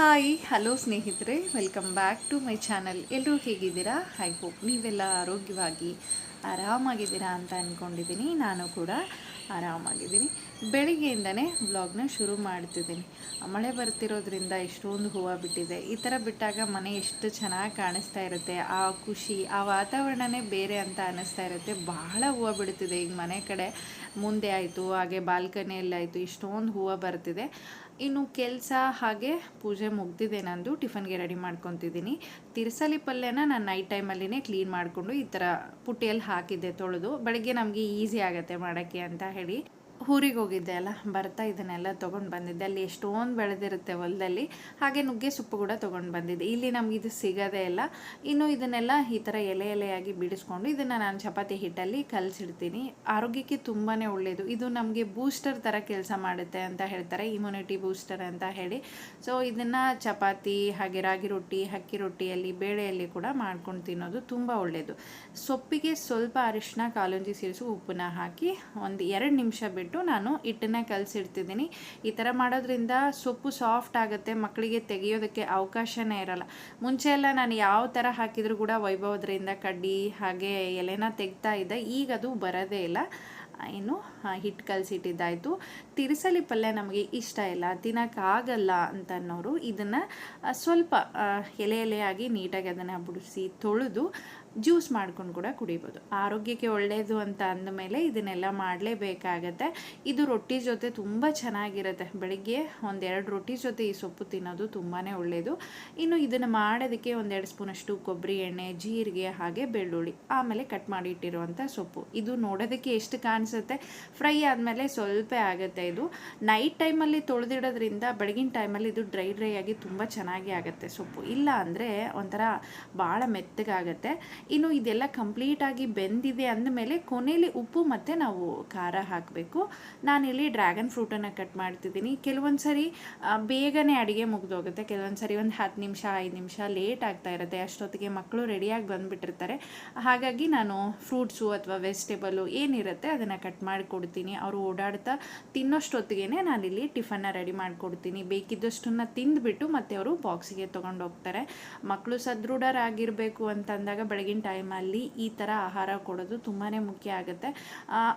Hi, hello ಸ್ನೇಹಿತರೆ welcome back to my channel ಎಲ್ಲರೂ ಹೇಗಿದ್ದೀರಾ? ಐ ಹೋಪ್ ನೀವೆಲ್ಲ ಆರೋಗ್ಯವಾಗಿ, ಆರಾಮಾಗಿದ್ದೀರಾ ಅಂತ ಅಂದ್ಕೊಂಡಿದ್ದೀನಿ ನಾನು ಕೂಡ ಆರಾಮಾಗಿದ್ದೀನಿ. ಬೆಳಿಗ್ಗೆಯಿಂದನೇ ಬ್ಲಾಗ್ನ ಶುರು ಮಾಡ್ತಿದ್ದೀನಿ. ಮಳೆ ಬರ್ತಿರೋದ್ರಿಂದ ಎಷ್ಟೊಂದು ಹೂವು ಬಿಟ್ಟಿದೆ. ಈ ಥರ ಬಿಟ್ಟಾಗ ಮನೆ ಎಷ್ಟು ಚೆನ್ನಾಗಿ ಕಾಣಿಸ್ತಾ ಇರುತ್ತೆ. ಆ ಖುಷಿ, ಆ ವಾತಾವರಣನೇ ಬೇರೆ ಅಂತ ಅನ್ನಿಸ್ತಾ ಇರುತ್ತೆ. ಬಹಳ ಹೂವು ಬಿಡ್ತಿದೆ ಈಗ ಮನೆ ಕಡೆ. ಮುಂದೆ ಆಯಿತು, ಹಾಗೆ ಬಾಲ್ಕನಿಯಲ್ಲಿ ಆಯಿತು ಇಷ್ಟೊಂದು ಹೂವು ಬರ್ತಿದೆ. ಇನ್ನು ಕೆಲಸ ಹಾಗೆ ಪೂಜೆ ಮುಗ್ದಿದೆ ನಂದು, ಟಿಫನ್ಗೆ ರೆಡಿ ಮಾಡ್ಕೊತಿದ್ದೀನಿ. ತಿರ್ಸಲಿ ಪಲ್ಯನ ನಾನು ನೈಟ್ ಟೈಮಲ್ಲಿನೇ ಕ್ಲೀನ್ ಮಾಡಿಕೊಂಡು ಈ ಥರ ಪುಟ್ಟಿಯಲ್ಲಿ ಹಾಕಿದ್ದೆ ತೊಳೆದು, ಬೆಳಗ್ಗೆ ನಮಗೆ ಈಸಿ ಆಗುತ್ತೆ ಮಾಡೋಕ್ಕೆ ಅಂತ ಹೇಳಿ. ಊರಿಗೆ ಹೋಗಿದ್ದೆ ಅಲ್ಲ, ಬರ್ತಾ ಇದನ್ನೆಲ್ಲ ತೊಗೊಂಡು ಬಂದಿದ್ದೆ. ಅಲ್ಲಿ ಎಷ್ಟೊಂದು ಬೆಳೆದಿರುತ್ತೆ ಹೊಲದಲ್ಲಿ. ಹಾಗೆ ನುಗ್ಗೆ ಸೊಪ್ಪು ಕೂಡ ತೊಗೊಂಡು ಬಂದಿದ್ದೆ. ಇಲ್ಲಿ ನಮ್ಗೆ ಇದು ಸಿಗೋದೇ ಇಲ್ಲ. ಇನ್ನು ಇದನ್ನೆಲ್ಲ ಈ ಥರ ಎಲೆ ಎಲೆಯಾಗಿ ಬಿಡಿಸ್ಕೊಂಡು ಇದನ್ನು ನಾನು ಚಪಾತಿ ಹಿಟ್ಟಲ್ಲಿ ಕಲಸಿಡ್ತೀನಿ. ಆರೋಗ್ಯಕ್ಕೆ ತುಂಬಾ ಒಳ್ಳೆಯದು ಇದು ನಮಗೆ ಬೂಸ್ಟರ್ ಥರ ಕೆಲಸ ಮಾಡುತ್ತೆ ಅಂತ ಹೇಳ್ತಾರೆ. ಇಮ್ಯುನಿಟಿ ಬೂಸ್ಟರ್ ಅಂತ ಹೇಳಿ. ಸೊ ಇದನ್ನು ಚಪಾತಿ, ಹಾಗೆ ರಾಗಿ ರೊಟ್ಟಿ, ಅಕ್ಕಿ ರೊಟ್ಟಿಯಲ್ಲಿ, ಬೇಳೆಯಲ್ಲಿ ಕೂಡ ಮಾಡ್ಕೊಂಡು ತಿನ್ನೋದು ತುಂಬ ಒಳ್ಳೆಯದು ಸೊಪ್ಪಿಗೆ ಸ್ವಲ್ಪ ಅರಿಶಿನ ಕಾಲುಂಜಿ ಸೇರಿಸಿ ಉಪ್ಪನ್ನ ಹಾಕಿ ಒಂದು ಎರಡು ನಿಮಿಷ ಬಿಟ್ಟು ನಾನು ಹಿಟ್ಟನ್ನ ಕಲಸಿಡ್ತಿದ್ದೀನಿ. ಈ ಥರ ಮಾಡೋದ್ರಿಂದ ಸೊಪ್ಪು ಸಾಫ್ಟ್ ಆಗುತ್ತೆ, ಮಕ್ಕಳಿಗೆ ತೆಗೆಯೋದಕ್ಕೆ ಅವಕಾಶನೇ ಇರಲ್ಲ. ಮುಂಚೆ ಎಲ್ಲ ನಾನು ಯಾವ ಥರ ಹಾಕಿದರೂ ಕೂಡ ವೈಭವದ್ರಿಂದ ಕಡ್ಡಿ ಹಾಗೆ ಎಲೆನ ತೆಗ್ತಾ ಇದ್ದೆ. ಈಗ ಅದು ಬರೋದೇ ಇಲ್ಲ. ಏನು ಹಿಟ್ಟು ಕಲಸಿಟ್ಟಿದ್ದಾಯಿತು. ತಿರ್ಸಲಿ ಪಲ್ಯ ನಮಗೆ ಇಷ್ಟ ಇಲ್ಲ ತಿನ್ನೋಕ್ಕಾಗಲ್ಲ ಅಂತ ಅನ್ನೋರು ಇದನ್ನು ಸ್ವಲ್ಪ ಎಲೆ ಎಲೆಯಾಗಿ ನೀಟಾಗಿ ಅದನ್ನು ಬಿಡಿಸಿ ತೊಳೆದು ಜ್ಯೂಸ್ ಮಾಡ್ಕೊಂಡು ಕೂಡ ಕುಡಿಬೋದು. ಆರೋಗ್ಯಕ್ಕೆ ಒಳ್ಳೆಯದು ಅಂತ ಅಂದಮೇಲೆ ಇದನ್ನೆಲ್ಲ ಮಾಡಲೇಬೇಕಾಗತ್ತೆ. ಇದು ರೊಟ್ಟಿ ಜೊತೆ ತುಂಬ ಚೆನ್ನಾಗಿರುತ್ತೆ. ಬೆಳಿಗ್ಗೆ ಒಂದೆರಡು ರೊಟ್ಟಿ ಜೊತೆ ಈ ಸೊಪ್ಪು ತಿನ್ನೋದು ತುಂಬಾ ಒಳ್ಳೆಯದು ಇನ್ನು ಇದನ್ನು ಮಾಡೋದಕ್ಕೆ ಒಂದೆರಡು ಸ್ಪೂನಷ್ಟು ಕೊಬ್ಬರಿ ಎಣ್ಣೆ, ಜೀರಿಗೆ ಹಾಗೆ ಬೆಳ್ಳುಳ್ಳಿ. ಆಮೇಲೆ ಕಟ್ ಮಾಡಿ ಇಟ್ಟಿರುವಂಥ ಸೊಪ್ಪು. ಇದು ನೋಡೋದಕ್ಕೆ ಎಷ್ಟು ಕಾಣಿಸುತ್ತೆ? ಫ್ರೈ ಆದಮೇಲೆ ಸ್ವಲ್ಪ ಆಗುತ್ತೆ ಇದು. ನೈಟ್ ಟೈಮಲ್ಲಿ ತೊಳೆದಿಡೋದ್ರಿಂದ ಬೆಳಗಿನ ಟೈಮಲ್ಲಿ ಇದು ಡ್ರೈ ಡ್ರೈ ಆಗಿ ತುಂಬ ಚೆನ್ನಾಗಿ ಆಗುತ್ತೆ ಸೊಪ್ಪು. ಇಲ್ಲ ಅಂದರೆ ಒಂಥರ ಭಾಳ ಮೆತ್ತಗಾಗತ್ತೆ. ಇನ್ನು ಇದೆಲ್ಲ ಕಂಪ್ಲೀಟಾಗಿ ಬೆಂದಿದೆ ಅಂದಮೇಲೆ ಕೊನೆಯಲ್ಲಿ ಉಪ್ಪು ಮತ್ತು ನಾವು ಖಾರ ಹಾಕಬೇಕು. ನಾನಿಲ್ಲಿ ಡ್ರ್ಯಾಗನ್ ಫ್ರೂಟನ್ನು ಕಟ್ ಮಾಡ್ತಿದ್ದೀನಿ. ಕೆಲವೊಂದು ಸರಿ ಬೇಗನೆ ಅಡುಗೆ ಮುಗಿದೋಗುತ್ತೆ. ಕೆಲವೊಂದು ಸರಿ ಒಂದು ಹತ್ತು ನಿಮಿಷ, ಐದು ನಿಮಿಷ ಲೇಟ್ ಆಗ್ತಾ ಇರುತ್ತೆ. ಅಷ್ಟೊತ್ತಿಗೆ ಮಕ್ಕಳು ರೆಡಿಯಾಗಿ ಬಂದುಬಿಟ್ಟಿರ್ತಾರೆ. ಹಾಗಾಗಿ ನಾನು ಫ್ರೂಟ್ಸು ಅಥವಾ ವೆಜಿಟೇಬಲು ಏನಿರುತ್ತೆ ಅದನ್ನು ಕಟ್ ಮಾಡಿ ಕೊಡ್ತೀನಿ ಅವರು ಓಡಾಡ್ತಾ ತಿನ್ನೋಷ್ಟೊತ್ತಿಗೆ ನಾನಿಲ್ಲಿ ಟಿಫನ್ನ ರೆಡಿ ಮಾಡಿಕೊಡ್ತೀನಿ. ಬೇಕಿದ್ದಷ್ಟನ್ನು ತಿಂದುಬಿಟ್ಟು ಮತ್ತೆ ಅವರು ಬಾಕ್ಸಿಗೆ ತೊಗೊಂಡೋಗ್ತಾರೆ. ಮಕ್ಕಳು ಸದೃಢರಾಗಿರಬೇಕು ಅಂತಂದಾಗ ಬೆಳಗಿನ ಟೈಮಲ್ಲಿ ಈ ಥರ ಆಹಾರ ಕೊಡೋದು ತುಂಬಾ ಮುಖ್ಯ ಆಗುತ್ತೆ.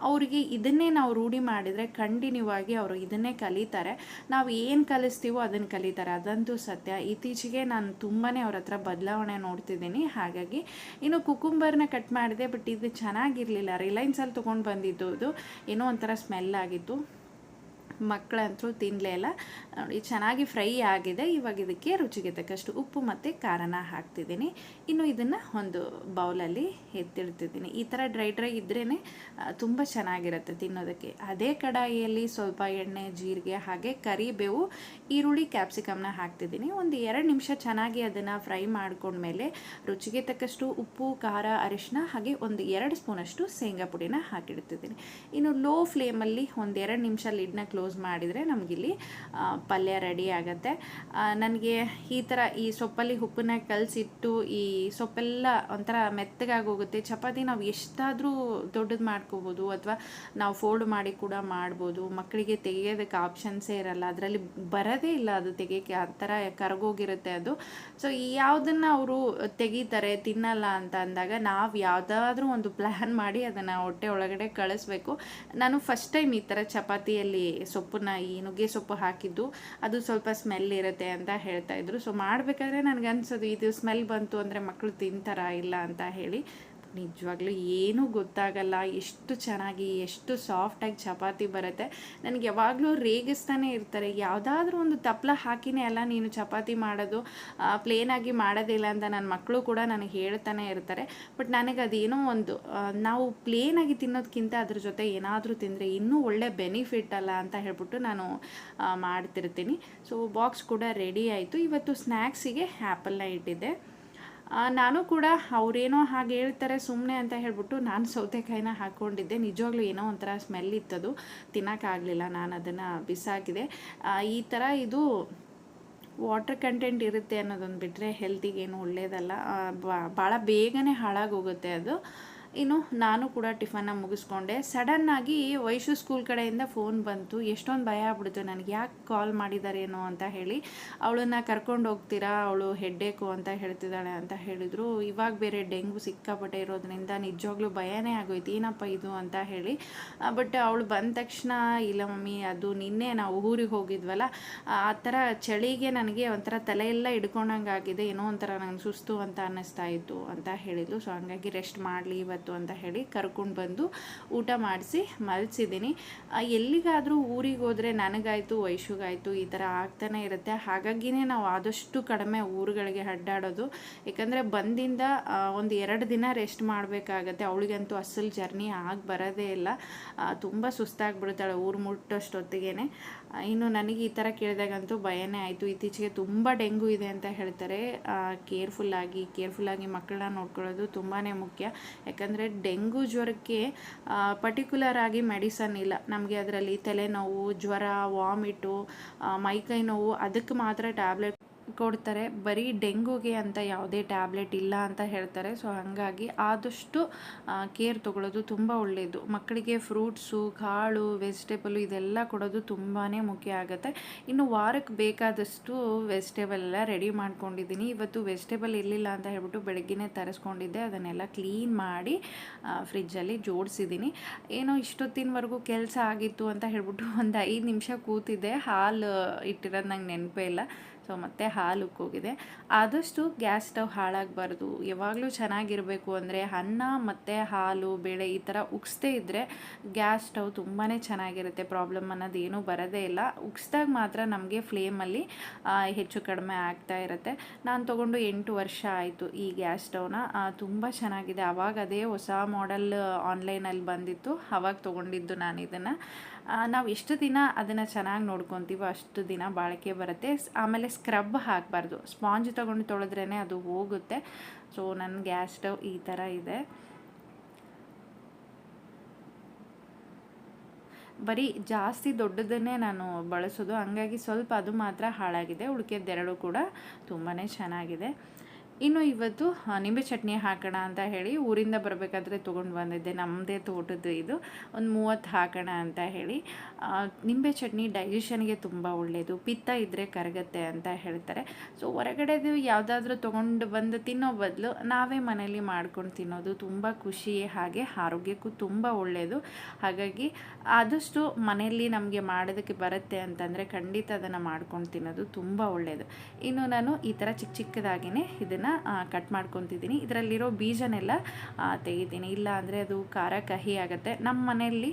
ಅವರಿಗೆ ಇದನ್ನೇ ನಾವು ರೂಢಿ ಮಾಡಿದರೆ ಕಂಟಿನ್ಯೂ ಆಗಿ ಅವರು ಇದನ್ನೇ ಕಲಿತಾರೆ. ನಾವು ಏನು ಕಲಿಸ್ತೀವೋ ಅದನ್ನು ಕಲಿತಾರೆ. ಅದಂತೂ ಸತ್ಯ. ಇತ್ತೀಚೆಗೆ ನಾನು ತುಂಬಾ ಅವ್ರ ಹತ್ರ ಬದಲಾವಣೆ ನೋಡ್ತಿದ್ದೀನಿ. ಹಾಗಾಗಿ ಇನ್ನು ಕುಕುಂಬರ್ನ ಕಟ್ ಮಾಡಿದೆ, ಬಟ್ ಇದು ಚೆನ್ನಾಗಿರಲಿಲ್ಲ. ರಿಲಯನ್ಸಲ್ಲಿ ತೊಗೊಂಡು ಬಂದಿದ್ದು ಏನೋ ಒಂಥರ ಸ್ಮೆಲ್ ಆಗಿತ್ತು. ಮಕ್ಕಳಂತೂ ತಿನ್ನಲೇ ಇಲ್ಲ. ನೋಡಿ, ಚೆನ್ನಾಗಿ ಫ್ರೈ ಆಗಿದೆ. ಇವಾಗ ಇದಕ್ಕೆ ರುಚಿಗೆ ತಕ್ಕಷ್ಟು ಉಪ್ಪು ಮತ್ತು ಖಾರನ ಹಾಕ್ತಿದ್ದೀನಿ. ಇನ್ನು ಇದನ್ನು ಒಂದು ಬೌಲಲ್ಲಿ ಎತ್ತಿಡ್ತಿದ್ದೀನಿ. ಈ ಥರ ಡ್ರೈ ಡ್ರೈ ಇದ್ರೇ ತುಂಬ ಚೆನ್ನಾಗಿರುತ್ತೆ ತಿನ್ನೋದಕ್ಕೆ. ಅದೇ ಕಡಾಯಿಯಲ್ಲಿ ಸ್ವಲ್ಪ ಎಣ್ಣೆ, ಜೀರಿಗೆ, ಹಾಗೆ ಕರಿಬೇವು, ಈರುಳ್ಳಿ, ಕ್ಯಾಪ್ಸಿಕಮ್ನ ಹಾಕ್ತಿದ್ದೀನಿ. ಒಂದು ಎರಡು ನಿಮಿಷ ಚೆನ್ನಾಗಿ ಅದನ್ನು ಫ್ರೈ ಮಾಡ್ಕೊಂಡ್ಮೇಲೆ ರುಚಿಗೆ ತಕ್ಕಷ್ಟು ಉಪ್ಪು, ಖಾರ ಅರಿಶಿನ ಹಾಗೆ ಒಂದು ಎರಡು ಸ್ಪೂನಷ್ಟು ಶೇಂಗಾ ಪುಡಿನ ಹಾಕಿಡ್ತಿದ್ದೀನಿ. ಇನ್ನು ಲೋ ಫ್ಲೇಮಲ್ಲಿ ಒಂದೆರಡು ನಿಮಿಷ ಲಿಡ್ನ ಕ್ಲೋಸ್ ಮಾಡಿದರೆ ನಮಗಿಲ್ಲಿ ಪಲ್ಯ ರೆಡಿ ಆಗುತ್ತೆ. ನನಗೆ ಈ ಥರ ಈ ಸೊಪ್ಪಲ್ಲಿ ಉಪ್ಪನ್ನ ಕಲಸಿಟ್ಟು, ಈ ಸೊಪ್ಪೆಲ್ಲ ಒಂಥರ ಮೆತ್ತಗಾಗೋಗುತ್ತೆ ಚಪಾತಿ ನಾವು ಎಷ್ಟಾದರೂ ದೊಡ್ಡದು ಮಾಡ್ಕೋಬೋದು, ಅಥವಾ ನಾವು ಫೋಲ್ಡ್ ಮಾಡಿ ಕೂಡ ಮಾಡ್ಬೋದು. ಮಕ್ಕಳಿಗೆ ತೆಗೆಯೋದಕ್ಕೆ ಆಪ್ಷನ್ಸೇ ಇರಲ್ಲ. ಅದರಲ್ಲಿ ಬರೋದೇ ಇಲ್ಲ ಅದು ತೆಗೆಯೋಕ್ಕೆ. ಆ ಥರ ಕರಗೋಗಿರುತ್ತೆ ಅದು. ಸೊ ಯಾವುದನ್ನು ಅವರು ತೆಗಿತಾರೆ, ತಿನ್ನಲ್ಲ ಅಂತ ಅಂದಾಗ ನಾವು ಯಾವುದಾದ್ರೂ ಒಂದು ಪ್ಲ್ಯಾನ್ ಮಾಡಿ ಅದನ್ನು ಹೊಟ್ಟೆ ಒಳಗಡೆ ಕಳಿಸ್ಬೇಕು. ನಾನು ಫಸ್ಟ್ ಟೈಮ್ ಈ ಥರ ಚಪಾತಿಯಲ್ಲಿ ಸೊಪ್ಪನ್ನ ಈ ನುಗ್ಗೆ ಸೊಪ್ಪು ಹಾಕಿದ್ದು, ಅದು ಸ್ವಲ್ಪ ಸ್ಮೆಲ್ ಇರುತ್ತೆ ಅಂತ ಹೇಳ್ತಾ ಇದ್ರು. ಸೊ ಮಾಡಬೇಕಾದ್ರೆ ನನಗೆ ಅನ್ಸೋದು, ಇದು ಸ್ಮೆಲ್ ಬಂತು ಅಂದರೆ ಮಕ್ಕಳು ತಿಂತಾರಾ ಇಲ್ಲ ಅಂತ ಹೇಳಿ. ನಿಜವಾಗ್ಲೂ ಏನೂ ಗೊತ್ತಾಗಲ್ಲ, ಎಷ್ಟು ಚೆನ್ನಾಗಿ, ಎಷ್ಟು ಸಾಫ್ಟಾಗಿ ಚಪಾತಿ ಬರುತ್ತೆ. ನನಗೆ ಯಾವಾಗಲೂ ರೇಗಿಸ್ತಾನೆ ಇರ್ತಾರೆ. ಯಾವುದಾದ್ರೂ ಒಂದು ತಪ್ಪಲ ಹಾಕಿನೇ ಅಲ್ಲ ನೀನು ಚಪಾತಿ ಮಾಡೋದು ಪ್ಲೇನಾಗಿ ಮಾಡೋದಿಲ್ಲ ಅಂತ ನನ್ನ ಮಕ್ಕಳು ಕೂಡ ನನಗೆ ಹೇಳ್ತಾನೆ ಇರ್ತಾರೆ. ಬಟ್ ನನಗೆ ಅದೇನೋ ಒಂದು ನಾವು ಪ್ಲೇನಾಗಿ ತಿನ್ನೋದಕ್ಕಿಂತ ಅದ್ರ ಜೊತೆ ಏನಾದರೂ ತಿಂದರೆ ಇನ್ನೂ ಒಳ್ಳೆ ಬೆನಿಫಿಟ್ ಅಲ್ಲ ಅಂತ ಹೇಳ್ಬಿಟ್ಟು ನಾನು ಮಾಡ್ತಿರ್ತೀನಿ. ಸೊ ಬಾಕ್ಸ್ ಕೂಡ ರೆಡಿ ಆಯಿತು. ಇವತ್ತು ಸ್ನ್ಯಾಕ್ಸಿಗೆ ಆ್ಯಪಲ್ನ ಇಟ್ಟಿದ್ದೆ. ನಾನು ಕೂಡ ಅವರೇನೋ ಹಾಗೆ ಹೇಳ್ತಾರೆ ಸುಮ್ಮನೆ ಅಂತ ಹೇಳ್ಬಿಟ್ಟು ನಾನು ಸೌತೆಕಾಯಿನ ಹಾಕ್ಕೊಂಡಿದ್ದೆ. ನಿಜವಾಗ್ಲೂ ಏನೋ ಒಂಥರ ಸ್ಮೆಲ್ ಇತ್ತದು. ತಿನ್ನೋಕ್ಕಾಗಲಿಲ್ಲ ನಾನು ಅದನ್ನು ಬಿಸಾಕಿದೆ. ಈ ಥರ ಇದು ವಾಟರ್ ಕಂಟೆಂಟ್ ಇರುತ್ತೆ ಅನ್ನೋದೊಂದು ಬಿಟ್ಟರೆ ಹೆಲ್ತಿಗೇನು ಒಳ್ಳೆಯದಲ್ಲ ಭಾಳ ಬೇಗನೆ ಹಾಳಾಗೋಗುತ್ತೆ ಅದು. ಇನ್ನು ನಾನು ಕೂಡ ಟಿಫನ್ನ ಮುಗಿಸ್ಕೊಂಡೆ. ಸಡನ್ನಾಗಿ ವೈಶು ಸ್ಕೂಲ್ ಕಡೆಯಿಂದ ಫೋನ್ ಬಂತು. ಎಷ್ಟೊಂದು ಭಯ ಆಗ್ಬಿಡ್ತು ನನಗೆ. ಯಾಕೆ ಕಾಲ್ ಮಾಡಿದಾರೇನೋ ಅಂತ ಹೇಳಿ. ಅವಳನ್ನು ಕರ್ಕೊಂಡು ಹೋಗ್ತೀರಾ? ಅವಳು ಹೆಡ್ಡೇಕು ಅಂತ ಹೇಳ್ತಿದ್ದಾಳೆ ಅಂತ ಹೇಳಿದರು. ಇವಾಗ ಬೇರೆ ಡೆಂಗು ಸಿಕ್ಕಾಪಟ್ಟೆ ಇರೋದ್ರಿಂದ ನಿಜವಾಗ್ಲೂ ಭಯನೇ ಆಗೋಯ್ತು. ಏನಪ್ಪ ಇದು ಅಂತ ಹೇಳಿ. ಬಟ್ ಅವಳು ಬಂದ ತಕ್ಷಣ, ಇಲ್ಲ ಮಮ್ಮಿ, ಅದು ನಿನ್ನೆ ನಾವು ಊರಿಗೆ ಹೋಗಿದ್ವಲ್ಲ. ಆ ಥರ ಚಳಿಗೆ ನನಗೆ ಒಂಥರ ತಲೆ ಎಲ್ಲ ಹಿಡ್ಕೊಂಡಂಗೆ ಆಗಿದೆ ಏನೋ ಒಂಥರ ನಂಗೆ ಸುಸ್ತು ಅಂತ ಅನ್ನಿಸ್ತಾ ಇತ್ತು ಅಂತ ಹೇಳಿದ್ಲು. ಸೊ ಹಂಗಾಗಿ ರೆಸ್ಟ್ ಮಾಡಲಿ, ಇವತ್ತು ಅಂತ ಹೇಳಿ ಕರ್ಕೊಂಡು ಬಂದು ಊಟ ಮಾಡಿಸಿ ಮಲ್ಸಿದ್ದೀನಿ ಎಲ್ಲಿಗಾದರೂ ಊರಿಗೆ ಹೋದರೆ ನನಗಾಯಿತು, ವೈಶುಗಾಯಿತು ಈ ಥರ ಆಗ್ತಾನೆ ಇರುತ್ತೆ. ಹಾಗಾಗಿನೇ ನಾವು ಆದಷ್ಟು ಕಡಿಮೆ ಊರುಗಳಿಗೆ ಅಡ್ಡಾಡೋದು. ಯಾಕಂದರೆ ಬಂದಿಂದ ಒಂದು ಎರಡು ದಿನ ರೆಸ್ಟ್ ಮಾಡಬೇಕಾಗತ್ತೆ. ಅವಳಿಗಂತೂ ಅಸಲು ಜರ್ನಿ ಆಗಿ ಬರೋದೇ ಇಲ್ಲ. ತುಂಬ ಸುಸ್ತಾಗಿಬಿಡ್ತಾಳೆ ಊರು ಮುಟ್ಟೋಷ್ಟೊತ್ತಿಗೆ ಇನ್ನು ನನಗೆ ಈ ಥರ ಕೇಳಿದಾಗಂತೂ ಭಯನೇ ಆಯಿತು. ಇತ್ತೀಚೆಗೆ ತುಂಬ ಡೆಂಗು ಇದೆ ಅಂತ ಹೇಳ್ತಾರೆ. ಕೇರ್ಫುಲ್ಲಾಗಿ ಕೇರ್ಫುಲ್ಲಾಗಿ ಮಕ್ಕಳನ್ನ ನೋಡ್ಕೊಳ್ಳೋದು ತುಂಬಾ ಮುಖ್ಯ. ಯಾಕಂದರೆ ಡೆಂಗು ಜ್ವರಕ್ಕೆ ಪರ್ಟಿಕ್ಯುಲರ್ ಆಗಿ ಮೆಡಿಸನ್ ಇಲ್ಲ. ನಮಗೆ ಅದರಲ್ಲಿ ತಲೆನೋವು, ಜ್ವರ ವಾಮಿಟು ಮೈಕೈ ನೋವು, ಅದಕ್ಕೆ ಮಾತ್ರ ಟ್ಯಾಬ್ಲೆಟ್ ಕೊಡ್ತಾರೆ, ಬರೀ ಡೆಂಗೂಗೆ ಅಂತ ಯಾವುದೇ ಟ್ಯಾಬ್ಲೆಟ್ ಇಲ್ಲ ಅಂತ ಹೇಳ್ತಾರೆ. ಸೊ, ಹಾಗಾಗಿ ಆದಷ್ಟು ಕೇರ್ ತೊಗೊಳ್ಳೋದು ತುಂಬ ಒಳ್ಳೆಯದು ಮಕ್ಕಳಿಗೆ ಫ್ರೂಟ್ಸು, ಕಾಳು, ವೆಜಿಟೇಬಲು ಇದೆಲ್ಲ ಕೊಡೋದು ತುಂಬಾ ಮುಖ್ಯ ಆಗುತ್ತೆ. ಇನ್ನು ವಾರಕ್ಕೆ ಬೇಕಾದಷ್ಟು ವೆಜಿಟೇಬಲ್ ಎಲ್ಲ ರೆಡಿ ಮಾಡ್ಕೊಂಡಿದ್ದೀನಿ. ಇವತ್ತು ವೆಜಿಟೇಬಲ್ ಇರಲಿಲ್ಲ ಅಂತ ಹೇಳ್ಬಿಟ್ಟು ಬೆಳಗ್ಗೆನೇ ತರಿಸ್ಕೊಂಡಿದ್ದೆ. ಅದನ್ನೆಲ್ಲ ಕ್ಲೀನ್ ಮಾಡಿ ಫ್ರಿಜ್ಜಲ್ಲಿ ಜೋಡಿಸಿದ್ದೀನಿ. ಏನೋ ಇಷ್ಟೊತ್ತಿನವರೆಗೂ ಕೆಲಸ ಆಗಿತ್ತು ಅಂತ ಹೇಳ್ಬಿಟ್ಟು ಒಂದು ಐದು ನಿಮಿಷ ಕೂತಿದ್ದೆ. ಹಾಲು ಇಟ್ಟಿರೋದು ನಂಗೆ ನೆನಪೇ ಇಲ್ಲ. ಸೊ ಮತ್ತೆ ಹಾಲು ಉಕ್ಕೋಗಿದೆ ಆದಷ್ಟು ಗ್ಯಾಸ್ ಸ್ಟವ್ ಹಾಳಾಗಬಾರ್ದು. ಯಾವಾಗಲೂ ಚೆನ್ನಾಗಿರಬೇಕು ಅಂದರೆ ಅನ್ನ ಮತ್ತು ಹಾಲು, ಬೇಳೆ ಈ ಥರ ಉಗಿಸ್ದೇ ಇದ್ದರೆ ಗ್ಯಾಸ್ ಸ್ಟವ್ ತುಂಬಾ ಚೆನ್ನಾಗಿರುತ್ತೆ. ಪ್ರಾಬ್ಲಮ್ ಅನ್ನೋದು ಏನೂ ಬರೋದೇ ಇಲ್ಲ. ಉಗಿಸ್ದಾಗ ಮಾತ್ರ ನಮಗೆ ಫ್ಲೇಮಲ್ಲಿ ಹೆಚ್ಚು ಕಡಿಮೆ ಆಗ್ತಾ ಇರುತ್ತೆ. ನಾನು ತೊಗೊಂಡು ಎಂಟು ವರ್ಷ ಆಯಿತು ಈ ಗ್ಯಾಸ್ ಸ್ಟವ್ನ. ತುಂಬ ಚೆನ್ನಾಗಿದೆ. ಆವಾಗ ಅದೇ ಹೊಸ ಮಾಡೆಲ್ ಆನ್ಲೈನಲ್ಲಿ ಬಂದಿತ್ತು. ಆವಾಗ ತೊಗೊಂಡಿದ್ದು ನಾನು ಇದನ್ನು. ನಾವು ಎಷ್ಟು ದಿನ ಅದನ್ನು ಚೆನ್ನಾಗಿ ನೋಡ್ಕೊತೀವೋ ಅಷ್ಟು ದಿನ ಬಾಳಿಕೆ ಬರುತ್ತೆ. ಆಮೇಲೆ ಸ್ಕ್ರಬ್ ಹಾಕಬಾರ್ದು. ಸ್ಪಾಂಜ್ ತೊಗೊಂಡು ತೊಳೆದ್ರೇ ಅದು ಹೋಗುತ್ತೆ. ಸೊ ನನ್ನ ಗ್ಯಾಸ್ ಸ್ಟವ್ ಈ ಥರ ಇದೆ. ಬರೀ ಜಾಸ್ತಿ ದೊಡ್ಡದನ್ನೇ ನಾನು ಬಳಸೋದು. ಹಂಗಾಗಿ ಸ್ವಲ್ಪ ಅದು ಮಾತ್ರ ಹಾಳಾಗಿದೆ. ಉಳಿಕೆದ್ದೆರಡು ಕೂಡ ತುಂಬಾ ಚೆನ್ನಾಗಿದೆ. ಇನ್ನು ಇವತ್ತು ನಿಂಬೆ ಚಟ್ನಿ ಹಾಕೋಣ ಅಂತ ಹೇಳಿ ಊರಿಂದ ಬರಬೇಕಾದ್ರೆ ತೊಗೊಂಡು ಬಂದಿದ್ದೆ. ನಮ್ಮದೇ ತೋಟದ್ದು ಇದು. ಒಂದು ಮೂವತ್ತು ಹಾಕೋಣ ಅಂತ ಹೇಳಿ. ನಿಂಬೆ ಚಟ್ನಿ ಡೈಜೆಷನ್ಗೆ ತುಂಬ ಒಳ್ಳೆಯದು ಪಿತ್ತ ಇದ್ದರೆ ಕರಗತ್ತೆ ಅಂತ ಹೇಳ್ತಾರೆ. ಸೊ ಹೊರಗಡೆದು ಯಾವುದಾದ್ರೂ ತೊಗೊಂಡು ಬಂದು ತಿನ್ನೋ ಬದಲು ನಾವೇ ಮನೇಲಿ ಮಾಡ್ಕೊಂಡು ತಿನ್ನೋದು ತುಂಬ ಖುಷಿ ಹಾಗೆ ಆರೋಗ್ಯಕ್ಕೂ ತುಂಬ ಒಳ್ಳೆಯದು ಹಾಗಾಗಿ ಆದಷ್ಟು ಮನೆಯಲ್ಲಿ ನಮಗೆ ಮಾಡೋದಕ್ಕೆ ಬರುತ್ತೆ ಅಂತಂದರೆ ಖಂಡಿತ ಅದನ್ನು ಮಾಡ್ಕೊಂಡು ತಿನ್ನೋದು ತುಂಬ ಒಳ್ಳೆಯದು ಇನ್ನು ನಾನು ಈ ಥರ ಚಿಕ್ಕ ಚಿಕ್ಕದಾಗಿಯೇ ಇದನ್ನು ಕಟ್ ಮಾಡ್ಕೊತಿದ್ದೀನಿ. ಇದರಲ್ಲಿರೋ ಬೀಜನೆಲ್ಲ ತೆಗಿತೀನಿ. ಇಲ್ಲ ಅಂದರೆ ಅದು ಖಾರ ಕಹಿ ಆಗುತ್ತೆ. ನಮ್ಮ ಮನೆಯಲ್ಲಿ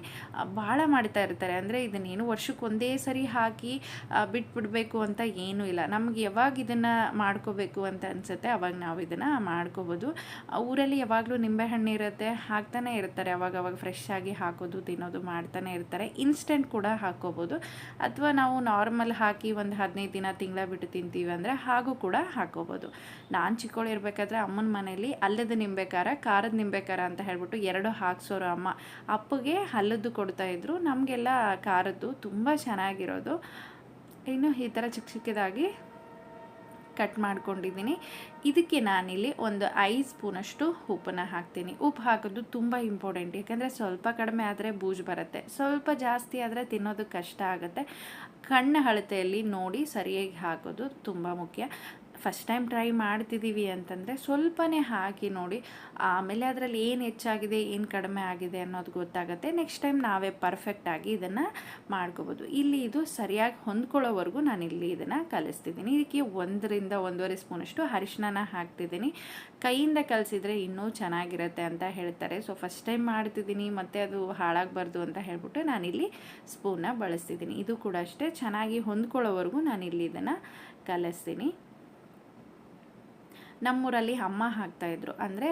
ಭಾಳ ಮಾಡ್ತಾ ಇರ್ತಾರೆ. ಅಂದರೆ ಇದನ್ನೇನು ವರ್ಷಕ್ಕೆ ಒಂದೇ ಸರಿ ಹಾಕಿ ಬಿಟ್ಬಿಡಬೇಕು ಅಂತ ಏನೂ ಇಲ್ಲ. ನಮ್ಗೆ ಯಾವಾಗ ಇದನ್ನು ಮಾಡ್ಕೋಬೇಕು ಅಂತ ಅನಿಸುತ್ತೆ, ಅವಾಗ ನಾವು ಇದನ್ನು ಮಾಡ್ಕೋಬೋದು. ಊರಲ್ಲಿ ಯಾವಾಗಲೂ ನಿಂಬೆಹಣ್ಣು ಇರುತ್ತೆ, ಹಾಕ್ತಾನೆ ಇರ್ತಾರೆ. ಅವಾಗ ಅವಾಗ ಫ್ರೆಶ್ ಆಗಿ ಹಾಕೋದು, ತಿನ್ನೋದು ಮಾಡ್ತಾನೆ ಇರ್ತಾರೆ. ಇನ್ಸ್ಟೆಂಟ್ ಕೂಡ ಹಾಕೋಬೋದು. ಅಥವಾ ನಾವು ನಾರ್ಮಲ್ ಹಾಕಿ ಒಂದು ಹದಿನೈದು ದಿನ ತಿಂಗಳ ಬಿಟ್ಟು ತಿಂತೀವಿ ಅಂದರೆ ಹಾಗೂ ಕೂಡ ಹಾಕೋಬೋದು. ನಾನು ಚಿಕ್ಕವಳು ಇರಬೇಕಾದ್ರೆ ಅಮ್ಮನ ಮನೇಲಿ ಅಲ್ಲದ ನಿಂಬೆ ಖಾರ ಖಾರದ ನಿಂಬೆ ಖಾರ ಅಂತ ಹೇಳ್ಬಿಟ್ಟು ಎರಡು ಹಾಕ್ಸೋರು ಅಮ್ಮ. ಅಪ್ಪಗೆ ಹಲ್ಲದ್ದು ಕೊಡ್ತಾಯಿದ್ರು ನಮಗೆಲ್ಲ ಖಾರದ್ದು ತುಂಬ ಚೆನ್ನಾಗಿರೋದು. ಇನ್ನು ಈ ಥರ ಚಿಕ್ಕ ಚಿಕ್ಕದಾಗಿ ಕಟ್ ಮಾಡ್ಕೊಂಡಿದ್ದೀನಿ. ಇದಕ್ಕೆ ನಾನಿಲ್ಲಿ ಒಂದು ಐದು ಸ್ಪೂನಷ್ಟು ಉಪ್ಪನ್ನು ಹಾಕ್ತೀನಿ. ಉಪ್ಪು ಹಾಕೋದು ತುಂಬ ಇಂಪಾರ್ಟೆಂಟ್, ಯಾಕೆಂದರೆ ಸ್ವಲ್ಪ ಕಡಿಮೆ ಆದರೆ ಬೂಜು ಬರುತ್ತೆ. ಸ್ವಲ್ಪ ಜಾಸ್ತಿ ಆದರೆ ತಿನ್ನೋದು ಕಷ್ಟ ಆಗುತ್ತೆ. ಕಣ್ಣು ಅಳತೆಯಲ್ಲಿ ನೋಡಿ ಸರಿಯಾಗಿ ಹಾಕೋದು ತುಂಬ ಮುಖ್ಯ. ಫಸ್ಟ್ ಟೈಮ್ ಟ್ರೈ ಮಾಡ್ತಿದ್ದೀವಿ ಅಂತಂದರೆ ಸ್ವಲ್ಪನೇ ಹಾಕಿ ನೋಡಿ, ಆಮೇಲೆ ಅದರಲ್ಲಿ ಏನು ಹೆಚ್ಚಾಗಿದೆ, ಏನು ಕಡಿಮೆ ಆಗಿದೆ ಅನ್ನೋದು ಗೊತ್ತಾಗುತ್ತೆ. ನೆಕ್ಸ್ಟ್ ಟೈಮ್ ನಾವೇ ಪರ್ಫೆಕ್ಟಾಗಿ ಇದನ್ನು ಮಾಡ್ಕೋಬೋದು. ಇಲ್ಲಿ ಇದು ಸರಿಯಾಗಿ ಹೊಂದ್ಕೊಳ್ಳೋವರೆಗೂ ನಾನು ಇಲ್ಲಿ ಇದನ್ನು ಕಲಿಸ್ತಿದ್ದೀನಿ. ಇದಕ್ಕೆ ಒಂದರಿಂದ ಒಂದೂವರೆ ಸ್ಪೂನಷ್ಟು ಅರಿಶಿನ ಹಾಕ್ತಿದ್ದೀನಿ. ಕೈಯಿಂದ ಕಲಿಸಿದರೆ ಇನ್ನೂ ಚೆನ್ನಾಗಿರುತ್ತೆ ಅಂತ ಹೇಳ್ತಾರೆ. ಸೊ ಫಸ್ಟ್ ಟೈಮ್ ಮಾಡ್ತಿದ್ದೀನಿ, ಮತ್ತು ಅದು ಹಾಳಾಗಬಾರ್ದು ಅಂತ ಹೇಳ್ಬಿಟ್ಟು ನಾನಿಲ್ಲಿ ಸ್ಪೂನ್ನ ಬಳಸ್ತಿದ್ದೀನಿ. ಇದು ಕೂಡ ಅಷ್ಟೇ ಚೆನ್ನಾಗಿ ಹೊಂದ್ಕೊಳ್ಳೋವರೆಗೂ ನಾನಿಲ್ಲಿ ಇದನ್ನು ಕಲಿಸ್ತೀನಿ. ನಮ್ಮೂರಲ್ಲಿ ಅಮ್ಮ ಹಾಕ್ತಾಯಿದ್ರು ಅಂದರೆ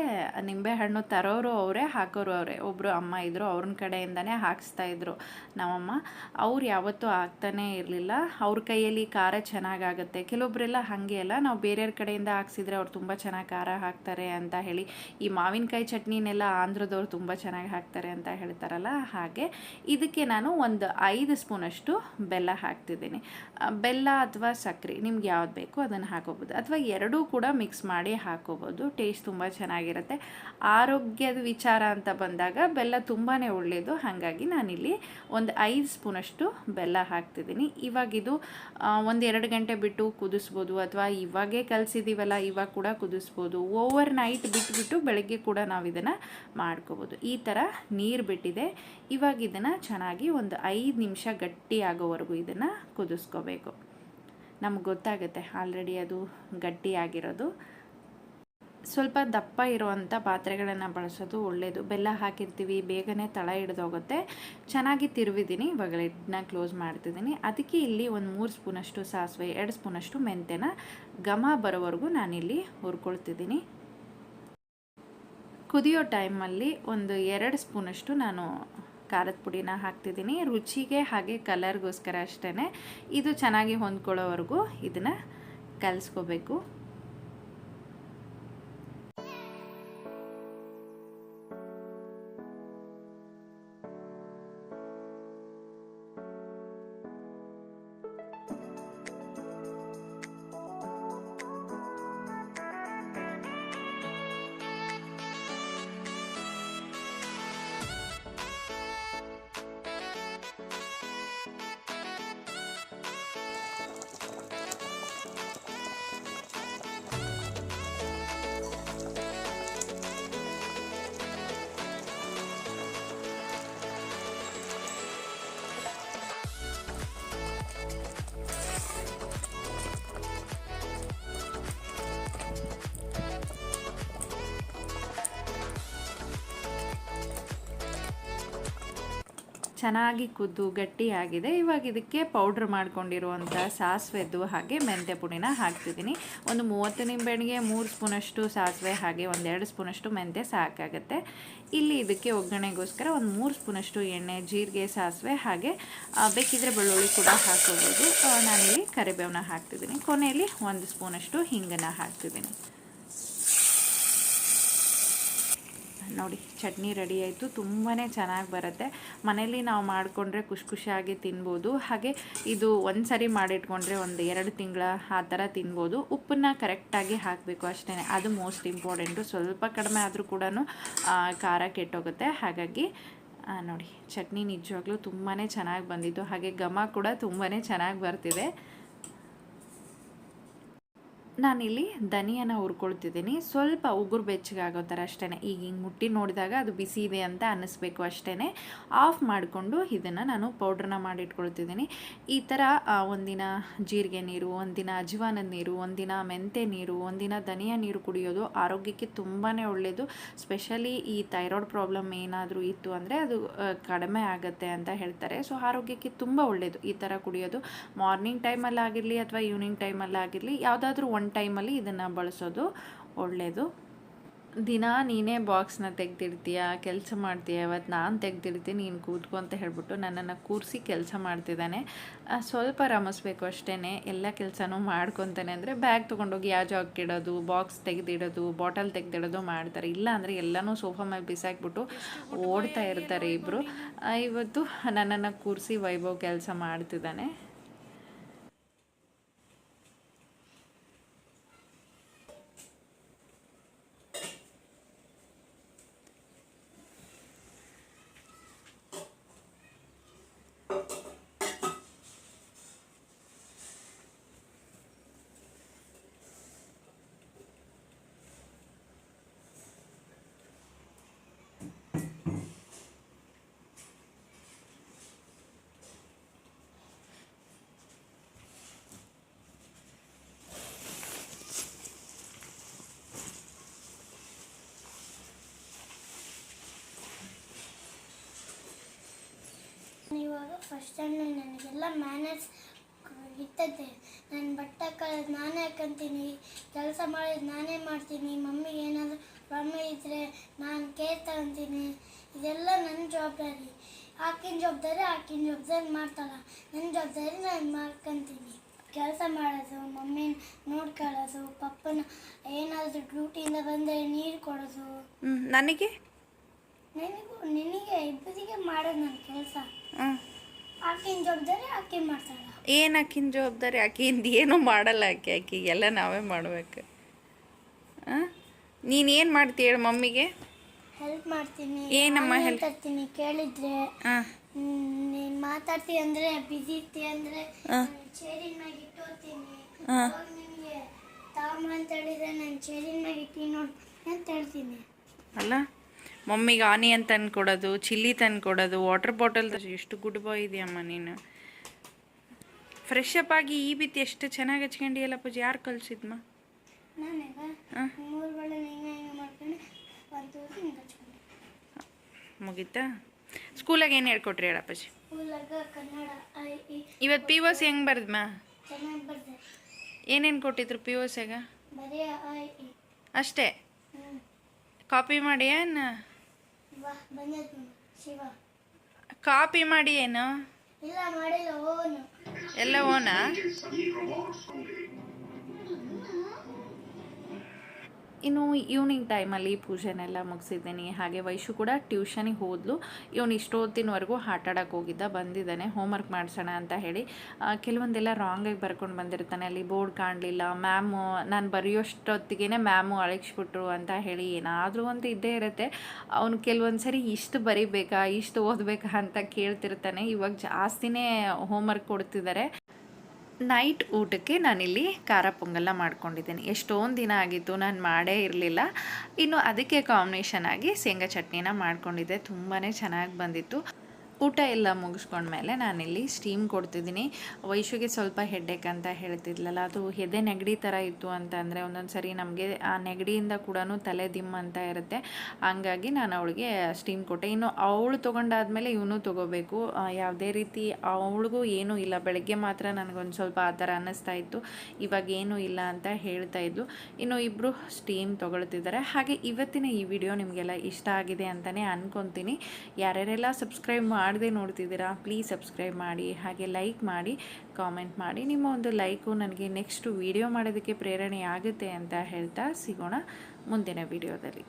ನಿಂಬೆಹಣ್ಣು ತರೋರು ಅವರೇ, ಹಾಕೋರು ಅವರೇ. ಒಬ್ಬರು ಅಮ್ಮ ಇದ್ದರು ಅವ್ರನ್ನ ಕಡೆಯಿಂದನೇ ಹಾಕಿಸ್ತಾಯಿದ್ರು ನಮ್ಮಮ್ಮ. ಅವ್ರು ಯಾವತ್ತೂ ಹಾಕ್ತಾನೇ ಇರಲಿಲ್ಲ. ಅವ್ರ ಕೈಯಲ್ಲಿ ಖಾರ ಚೆನ್ನಾಗಾಗುತ್ತೆ. ಕೆಲವೊಬ್ಬರೆಲ್ಲ ಹಾಗೆ ಅಲ್ಲ. ನಾವು ಬೇರೆಯವ್ರ ಕಡೆಯಿಂದ ಹಾಕ್ಸಿದ್ರೆ ಅವ್ರು ತುಂಬ ಚೆನ್ನಾಗಿ ಖಾರ ಹಾಕ್ತಾರೆ ಅಂತ ಹೇಳಿ, ಈ ಮಾವಿನಕಾಯಿ ಚಟ್ನಿನೆಲ್ಲ ಆಂಧ್ರದವ್ರು ತುಂಬ ಚೆನ್ನಾಗಿ ಹಾಕ್ತಾರೆ ಅಂತ ಹೇಳ್ತಾರಲ್ಲ, ಹಾಗೆ. ಇದಕ್ಕೆ ನಾನು ಒಂದು ಐದು ಸ್ಪೂನಷ್ಟು ಬೆಲ್ಲ ಹಾಕ್ತಿದ್ದೀನಿ. ಬೆಲ್ಲ ಅಥವಾ ಸಕ್ಕರೆ ನಿಮ್ಗೆ ಯಾವ್ದು ಬೇಕು ಅದನ್ನು ಹಾಕೋಬೋದು. ಅಥವಾ ಎರಡೂ ಕೂಡ ಮಿಕ್ಸ್ ಮಾಡಿ ಮಾಡಿ ಹಾಕೋಬೋದು. ಟೇಸ್ಟ್ ತುಂಬ ಚೆನ್ನಾಗಿರುತ್ತೆ. ಆರೋಗ್ಯದ ವಿಚಾರ ಅಂತ ಬಂದಾಗ ಬೆಲ್ಲ ತುಂಬಾ ಒಳ್ಳೆಯದು ಹಾಗಾಗಿ ನಾನಿಲ್ಲಿ ಒಂದು ಐದು ಸ್ಪೂನಷ್ಟು ಬೆಲ್ಲ ಹಾಕ್ತಿದ್ದೀನಿ. ಇವಾಗಿದು ಒಂದು ಎರಡು ಗಂಟೆ ಬಿಟ್ಟು ಕುದಿಸ್ಬೋದು ಅಥವಾ ಇವಾಗೇ ಕಲಸಿದ್ದೀವಲ್ಲ ಇವಾಗ ಕೂಡ ಕುದಿಸ್ಬೋದು. ಓವರ್ ನೈಟ್ ಬಿಟ್ಬಿಟ್ಟು ಬೆಳಗ್ಗೆ ಕೂಡ ನಾವು ಇದನ್ನು ಮಾಡ್ಕೋಬೋದು. ಈ ಥರ ನೀರು ಬಿಟ್ಟಿದೆ. ಇವಾಗ ಇದನ್ನು ಚೆನ್ನಾಗಿ ಒಂದು ಐದು ನಿಮಿಷ ಗಟ್ಟಿ ಆಗೋವರೆಗೂ ಇದನ್ನು ಕುದಿಸ್ಕೋಬೇಕು. ನಮ್ಗೆ ಗೊತ್ತಾಗುತ್ತೆ. ಆಲ್ರೆಡಿ ಅದು ಗಟ್ಟಿಯಾಗಿರೋದು ಸ್ವಲ್ಪ ದಪ್ಪ ಇರುವಂಥ ಪಾತ್ರೆಗಳನ್ನು ಬಳಸೋದು ಒಳ್ಳೆಯದು ಬೆಲ್ಲ ಹಾಕಿರ್ತೀವಿ, ಬೇಗನೆ ತಳ ಹಿಡಿದೋಗುತ್ತೆ. ಚೆನ್ನಾಗಿ ತಿರುವಿದ್ದೀನಿ. ಇವಾಗ ಲಿಡ್ನ ಕ್ಲೋಸ್ ಮಾಡ್ತಿದ್ದೀನಿ. ಅದಕ್ಕೆ ಇಲ್ಲಿ ಒಂದು ಮೂರು ಸ್ಪೂನಷ್ಟು ಸಾಸಿವೆ, ಎರಡು ಸ್ಪೂನಷ್ಟು ಮೆಂತ್ಯನ ಘಮ ಬರೋವರೆಗೂ ನಾನಿಲ್ಲಿ ಹುರ್ಕೊಳ್ತಿದ್ದೀನಿ. ಕುದಿಯೋ ಟೈಮಲ್ಲಿ ಒಂದು ಎರಡು ಸ್ಪೂನಷ್ಟು ನಾನು ಖಾರದ ಪುಡಿನ ಹಾಕ್ತಿದ್ದೀನಿ. ರುಚಿಗೆ ಹಾಗೆ ಕಲರ್ಗೋಸ್ಕರ ಅಷ್ಟೇ ಇದು ಚೆನ್ನಾಗಿ ಹೊಂದ್ಕೊಳ್ಳೋವರೆಗೂ ಇದನ್ನು ಕಲಿಸ್ಕೋಬೇಕು. ಚೆನ್ನಾಗಿ ಕುದ್ದು ಗಟ್ಟಿಯಾಗಿದೆ. ಇವಾಗ ಇದಕ್ಕೆ ಪೌಡ್ರ್ ಮಾಡ್ಕೊಂಡಿರುವಂಥ ಸಾಸಿವೆದ್ದು ಹಾಗೆ ಮೆಂತ್ಯ ಪುಡಿನ ಹಾಕ್ತಿದ್ದೀನಿ. ಒಂದು ಮೂವತ್ತು ನಿಂಬೆಹಣ್ಣಿಗೆ ಮೂರು ಸ್ಪೂನಷ್ಟು ಸಾಸಿವೆ ಹಾಗೆ ಒಂದೆರಡು ಸ್ಪೂನಷ್ಟು ಮೆಂತ್ಯ ಸಾಕಾಗುತ್ತೆ. ಇಲ್ಲಿ ಇದಕ್ಕೆ ಒಗ್ಗರಣೆಗೋಸ್ಕರ ಒಂದು ಮೂರು ಸ್ಪೂನಷ್ಟು ಎಣ್ಣೆ, ಜೀರಿಗೆ, ಸಾಸಿವೆ ಹಾಗೆ ಬೇಕಿದ್ರೆ ಬೆಳ್ಳುಳ್ಳಿ ಕೂಡ ಹಾಕೋಬೋದು ನಾನಿಲ್ಲಿ ಕರಿಬೇವನ್ನ ಹಾಕ್ತಿದ್ದೀನಿ. ಕೊನೆಯಲ್ಲಿ ಒಂದು ಸ್ಪೂನಷ್ಟು ಹಿಂಗನ್ನು ಹಾಕ್ತಿದ್ದೀನಿ. ನೋಡಿ, ಚಟ್ನಿ ರೆಡಿ ಆಯಿತು. ತುಂಬಾ ಚೆನ್ನಾಗಿ ಬರುತ್ತೆ. ಮನೇಲಿ ನಾವು ಮಾಡಿಕೊಂಡ್ರೆ ಖುಷಿ ಖುಷಿಯಾಗಿ ತಿನ್ಬೋದು. ಹಾಗೆ ಇದು ಒಂದು ಸರಿ ಮಾಡಿಟ್ಕೊಂಡ್ರೆ ಒಂದು ಎರಡು ತಿಂಗಳ ಆ ಥರ ತಿನ್ಬೋದು. ಉಪ್ಪನ್ನ ಕರೆಕ್ಟಾಗಿ ಹಾಕಬೇಕು ಅಷ್ಟೇ ಅದು ಮೋಸ್ಟ್ ಇಂಪಾರ್ಟೆಂಟು ಸ್ವಲ್ಪ ಕಡಿಮೆ ಆದರೂ ಕೂಡ ಖಾರ ಕೆಟ್ಟೋಗುತ್ತೆ. ಹಾಗಾಗಿ ನೋಡಿ, ಚಟ್ನಿ ನಿಜವಾಗ್ಲೂ ತುಂಬಾ ಚೆನ್ನಾಗಿ ಬಂದಿತ್ತು ಹಾಗೆ ಘಮ ಕೂಡ ತುಂಬಾ ಚೆನ್ನಾಗಿ ಬರ್ತಿದೆ. ನಾನಿಲ್ಲಿ ಧನಿಯನ್ನು ಹುರ್ಕೊಳ್ತಿದ್ದೀನಿ. ಸ್ವಲ್ಪ ಉಗುರು ಬೆಚ್ಚಗಾಗೋ ಥರ ಅಷ್ಟೇ ಈಗ ಹಿಂಗೆ ಮುಟ್ಟಿ ನೋಡಿದಾಗ ಅದು ಬಿಸಿ ಇದೆ ಅಂತ ಅನ್ನಿಸ್ಬೇಕು ಅಷ್ಟೇ ಆಫ್ ಮಾಡಿಕೊಂಡು ಇದನ್ನು ನಾನು ಪೌಡ್ರನ್ನ ಮಾಡಿಟ್ಕೊಳ್ತಿದ್ದೀನಿ. ಈ ಥರ ಒಂದಿನ ಜೀರಿಗೆ ನೀರು, ಒಂದಿನ ಅಜ್ವಾನದ ನೀರು, ಒಂದಿನ ಮೆಂತೆ ನೀರು, ಒಂದಿನ ಧನಿಯ ನೀರು ಕುಡಿಯೋದು ಆರೋಗ್ಯಕ್ಕೆ ತುಂಬಾ ಒಳ್ಳೆಯದು ಸ್ಪೆಷಲಿ ಈ ಥೈರಾಯ್ಡ್ ಪ್ರಾಬ್ಲಮ್ ಏನಾದರೂ ಇತ್ತು ಅಂದರೆ ಅದು ಕಡಿಮೆ ಆಗುತ್ತೆ ಅಂತ ಹೇಳ್ತಾರೆ. ಸೊ, ಆರೋಗ್ಯಕ್ಕೆ ತುಂಬ ಒಳ್ಳೆಯದು ಈ ಥರ ಕುಡಿಯೋದು. ಮಾರ್ನಿಂಗ್ ಟೈಮಲ್ಲಾಗಿರಲಿ ಅಥವಾ ಈವ್ನಿಂಗ್ ಟೈಮಲ್ಲಾಗಿರಲಿ ಯಾವುದಾದ್ರೂ ಒನ್ ಟೈಮಲ್ಲಿ ಇದನ್ನು ಬಳಸೋದು ಒಳ್ಳೆಯದು ದಿನ ನೀನೇ ಬಾಕ್ಸ್ನ ತೆಗ್ದಿರ್ತೀಯ ಕೆಲಸ ಮಾಡ್ತೀಯ? ಇವತ್ತು ನಾನು ತೆಗ್ದಿರ್ತೀನಿ ನೀನು ಕೂತ್ಕೊ ಅಂತ ಹೇಳ್ಬಿಟ್ಟು ನನ್ನನ್ನು ಕೂರಿಸಿ ಕೆಲಸ ಮಾಡ್ತಿದ್ದಾನೆ. ಸ್ವಲ್ಪ ರಮಿಸ್ಬೇಕು ಅಷ್ಟೇ ಎಲ್ಲ ಕೆಲಸನೂ ಮಾಡ್ಕೊತಾನೆ ಅಂದರೆ ಬ್ಯಾಗ್ ತೊಗೊಂಡೋಗಿ ಯಾವ ಜಾಗಕ್ಕೆ ಬಾಕ್ಸ್ ತೆಗೆದಿಡೋದು, ಬಾಟಲ್ ತೆಗೆದಿಡೋದು ಮಾಡ್ತಾರೆ. ಇಲ್ಲ ಅಂದರೆ ಎಲ್ಲನೂ ಸೋಫಾ ಮೇಲೆ ಬಿಸಾಕ್ಬಿಟ್ಟು ಓಡ್ತಾ ಇರ್ತಾರೆ ಇಬ್ಬರು ಇವತ್ತು ನನ್ನನ್ನು ಕೂರಿಸಿ ವೈಭವ್ ಕೆಲಸ ಮಾಡ್ತಿದ್ದಾನೆ. ಇವಾಗ ಫಸ್ಟ್ ಸ್ಟ್ಯಾಂಡರ್ಡ್ ನನಗೆಲ್ಲ ಮ್ಯಾನೇಜ್ ಇರ್ತದೆ ನಾನು ಬಟ್ಟೆ ಕಳೆದು ನಾನೇ ಹಾಕೊಂತೀನಿ ಕೆಲಸ ಮಾಡಿದ್ದು ನಾನೇ ಮಾಡ್ತೀನಿ ಮಮ್ಮಿಗೆ ಏನಾದರೂ ಪ್ರಾಬ್ಲಮ್ ಇದ್ದರೆ ನಾನು ಕೇರ್ ತಗೊತೀನಿ. ಇದೆಲ್ಲ ನನ್ನ ಜವಾಬ್ದಾರಿ. ಹಾಕಿನ ಜವಾಬ್ದಾರಿ ಆಕಿನ ಜವಾಬ್ದಾರಿ ಮಾಡ್ತಾಳ. ನನ್ನ ಜವಾಬ್ದಾರಿ ನಾನು ಮಾಡ್ಕೊತೀನಿ. ಕೆಲಸ ಮಾಡೋದು ಮಮ್ಮಿನ ನೋಡ್ಕೊಳ್ಳೋದು ಪಪ್ಪನ ಏನಾದರೂ ಡ್ಯೂಟಿಯಿಂದ ಬಂದರೆ ನೀರು ಕೊಡೋದು. ನನಗೆ? ನನಗೂ ನಿನಗೆ ಇಬ್ಬರಿಗೆ ಮಾಡೋದು ನನ್ನ ಕೆಲಸ. ಹ್ಞೂ ಆಕಿನ ಜವಾಬ್ದಾರಿ ಆಕೆ ಮಾಡ್ತಾಳ. ಏನು ಆಕಿನ ಜವಾಬ್ದಾರಿ? ಆಕಿಂದ ಏನೂ ಮಾಡಲ್ಲ ಆಕೆ. ಎಲ್ಲ ನಾವೇ ಮಾಡ್ಬೇಕು. ನೀನೇನು ಮಾಡ್ತೀಯ ಹೇಳು ಮಮ್ಮಿಗೆ? ಹೆಲ್ಪ್ ಮಾಡ್ತೀನಿ. ಏನಮ್ಮ ಹೆಲ್ಪ್? ತರ್ತೀನಿ ಕೇಳಿದ್ರೆ. ನೀನು ಮಾತಾಡ್ತಿ ಅಂದ್ರೆ ಬಿಸಿ ಇರ್ತಿ ಅಂದ್ರೆ. ಚೇರಿನ ಮ್ಯಾಗ ಇಟ್ಟೋತೀನಿ. ನಿಮಗೆ ತಾಮ ಅಂತ ಹೇಳಿದ್ರೆ ನಾನು ಚೇರಿನ ಮ್ಯಾಗ ಇಟ್ಟು ನೋಡಿ ಅಂತ ಹೇಳ್ತೀನಿ. ಅಲ್ಲ? ಮಮ್ಮಿಗೆ ಆನಿಯನ್ ತಂದು ಕೊಡೋದು ಚಿಲ್ಲಿ ತಂದು ಕೊಡೋದು ವಾಟರ್ ಬಾಟಲ್ ಎಷ್ಟು ಗುಡ್ ಬಾಯ್ ಇದೆಯಮ್ಮ ನೀನು. ಫ್ರೆಶ್ ಅಪ್ ಆಗಿ ಈ ಬಿತ್ತು ಎಷ್ಟು ಚೆನ್ನಾಗಿ ಹಚ್ಕೊಂಡಿಯಲ್ಲ ಪೂಜೆ ಯಾರು ಕಲ್ಸಿದ್ಮ ಮುಗೀತಾ? ಸ್ಕೂಲಾಗ ಏನು ಹೇಳ್ಕೊಟ್ರಿ ಹೇಳಪ್ಪಾಜಿ ಇವತ್ತು ಪಿ ಓ ಸಿ ಹೆಂಗೆ ಬರ್ದಮ್ಮ ಏನೇನು ಕೊಟ್ಟಿದ್ರು ಪಿ ಓ ಸಿಯಾಗ ಅಷ್ಟೇ? ಕಾಪಿ ಮಾಡಿ ಏನು? ಕಾಪಿ ಮಾಡಿ ಏನು? ಎಲ್ಲ ಓನಾ? ಇನ್ನು ಈವ್ನಿಂಗ್ ಟೈಮಲ್ಲಿ ಪೂಜೆನೆಲ್ಲ ಮುಗಿಸಿದ್ದೀನಿ. ಹಾಗೆ ವೈಶು ಕೂಡ ಟ್ಯೂಷನಿಗೆ ಹೋದ್ಲು. ಇವನು ಇಷ್ಟೊತ್ತಿನವರೆಗೂ ಆಟ ಆಡೋಕೆ ಹೋಗಿದ್ದ, ಬಂದಿದ್ದಾನೆ. ಹೋಮ್ವರ್ಕ್ ಮಾಡಿಸೋಣ ಅಂತ ಹೇಳಿ ಕೆಲವೊಂದೆಲ್ಲ ರಾಂಗಾಗಿ ಬರ್ಕೊಂಡು ಬಂದಿರ್ತಾನೆ. ಅಲ್ಲಿ ಬೋರ್ಡ್ ಕಾಣಲಿಲ್ಲ. ಮ್ಯಾಮು ನಾನು ಬರೆಯೋಷ್ಟೊತ್ತಿಗೆ ಮ್ಯಾಮು ಅಳಿಸ್ಬಿಟ್ರು ಅಂತ ಹೇಳಿ ಏನಾದರೂ ಒಂದು ಇದ್ದೇ ಇರುತ್ತೆ. ಅವನು ಕೆಲವೊಂದು ಸರಿ ಇಷ್ಟು ಬರಿಬೇಕಾ, ಇಷ್ಟು ಓದಬೇಕಾ ಅಂತ ಕೇಳ್ತಿರ್ತಾನೆ. ಇವಾಗ ಜಾಸ್ತಿನೇ ಹೋಮ್ವರ್ಕ್ ಕೊಡ್ತಿದ್ದಾರೆ. ನೈಟ್ ಊಟಕ್ಕೆ ನಾನಿಲ್ಲಿ ಖಾರ ಪೊಂಗಲ್ಲ ಮಾಡ್ಕೊಂಡಿದ್ದೀನಿ. ಎಷ್ಟೊಂದು ದಿನ ಆಗಿತ್ತು, ನಾನು ಮಾಡೇ ಇರಲಿಲ್ಲ. ಇನ್ನು ಅದಕ್ಕೆ ಕಾಂಬಿನೇಷನ್ ಆಗಿ ಶೇಂಗಾ ಚಟ್ನಿನ ಮಾಡ್ಕೊಂಡಿದ್ದೆ. ತುಂಬಾ ಚೆನ್ನಾಗಿ ಬಂದಿತ್ತು. ಊಟ ಎಲ್ಲ ಮುಗಿಸ್ಕೊಂಡ್ಮೇಲೆ ನಾನಿಲ್ಲಿ ಸ್ಟೀಮ್ ಕೊಡ್ತಿದ್ದೀನಿ. ವಯಸ್ಸಿಗೆ ಸ್ವಲ್ಪ ಹೆಡ್ಡೇಕ್ ಅಂತ ಹೇಳ್ತಿದ್ಲಲ್ಲ, ಅದು ಎದೆ ನೆಗಡಿ ಥರ ಇತ್ತು ಅಂತ ಅಂದರೆ ಒಂದೊಂದು ಸರಿ ನಮಗೆ ಆ ನೆಗಡಿಯಿಂದ ಕೂಡ ತಲೆ ದಿಮ್ ಅಂತ ಇರುತ್ತೆ. ಹಂಗಾಗಿ ನಾನು ಅವಳಿಗೆ ಸ್ಟೀಮ್ ಕೊಟ್ಟೆ. ಇನ್ನು ಅವಳು ತೊಗೊಂಡಾದ್ಮೇಲೆ ಇವನು ತೊಗೋಬೇಕು. ಯಾವುದೇ ರೀತಿ ಅವಳಿಗೂ ಏನೂ ಇಲ್ಲ. ಬೆಳಗ್ಗೆ ಮಾತ್ರ ನನಗೊಂದು ಸ್ವಲ್ಪ ಆ ಥರ ಅನ್ನಿಸ್ತಾ ಇತ್ತು. ಇವಾಗ ಏನೂ ಇಲ್ಲ ಅಂತ ಹೇಳ್ತಾ ಇದ್ಲು. ಇನ್ನು ಇಬ್ಬರು ಸ್ಟೀಮ್ ತೊಗೊಳ್ತಿದ್ದಾರೆ. ಹಾಗೆ ಇವತ್ತಿನ ಈ ವಿಡಿಯೋ ನಿಮಗೆಲ್ಲ ಇಷ್ಟ ಆಗಿದೆ ಅಂತಲೇ ಅಂದ್ಕೊತೀನಿ ಯಾರ್ಯಾರೆಲ್ಲ ಸಬ್ಸ್ಕ್ರೈಬ್ ಮಾಡದೆ ನೋಡ್ತಿದ್ದೀರಾ ಪ್ಲೀಸ್ ಸಬ್ಸ್ಕ್ರೈಬ್ ಮಾಡಿ, ಹಾಗೆ ಲೈಕ್ ಮಾಡಿ ಕಾಮೆಂಟ್ ಮಾಡಿ. ನಿಮ್ಮ ಒಂದು ಲೈಕು ನನಗೆ ನೆಕ್ಸ್ಟು ವಿಡಿಯೋ ಮಾಡೋದಕ್ಕೆ ಪ್ರೇರಣೆ ಆಗುತ್ತೆ ಅಂತ ಹೇಳ್ತಾ ಸಿಗೋಣ ಮುಂದಿನ ವಿಡಿಯೋದಲ್ಲಿ